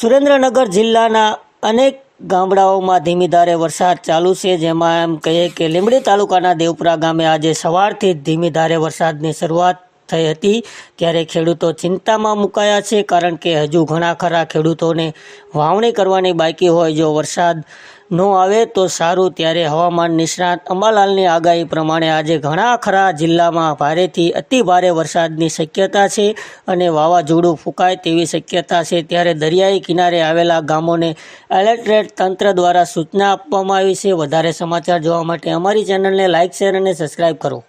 સુરેન્દ્રનગર જિલ્લાના અનેક ગામડાઓમાં ધીમી ધારે વરસાદ ચાલુ છે. જેમાં એમ કહીએ કે લીંબડી તાલુકાના દેવપુરા ગામે આજે સવારથી ધીમી ધારે વરસાદની શરૂઆત થઈ હતી. ત્યારે ખેડૂતો ચિંતામાં મુકાયા છે કારણ કે હજુ ઘણા ખરા ખેડૂતોને વાવણી કરવાની બાકી હોય. જો વરસાદ ન આવે તો સારું. ત્યારે હવામાન નિષ્ણાત અંબાલાલની આગાહી પ્રમાણે આજે ઘણા ખરા જિલ્લામાં ભારેથી અતિ ભારે વરસાદની શક્યતા છે અને વાવાઝોડું ફૂંકાય તેવી શક્યતા છે. ત્યારે દરિયાઈ કિનારે આવેલા ગામોને એલર્ટ તંત્ર દ્વારા સૂચના આપવામાં આવી છે. વધારે સમાચાર જોવા માટે અમારી ચેનલને લાઇક, શેર અને સબસ્ક્રાઇબ કરો.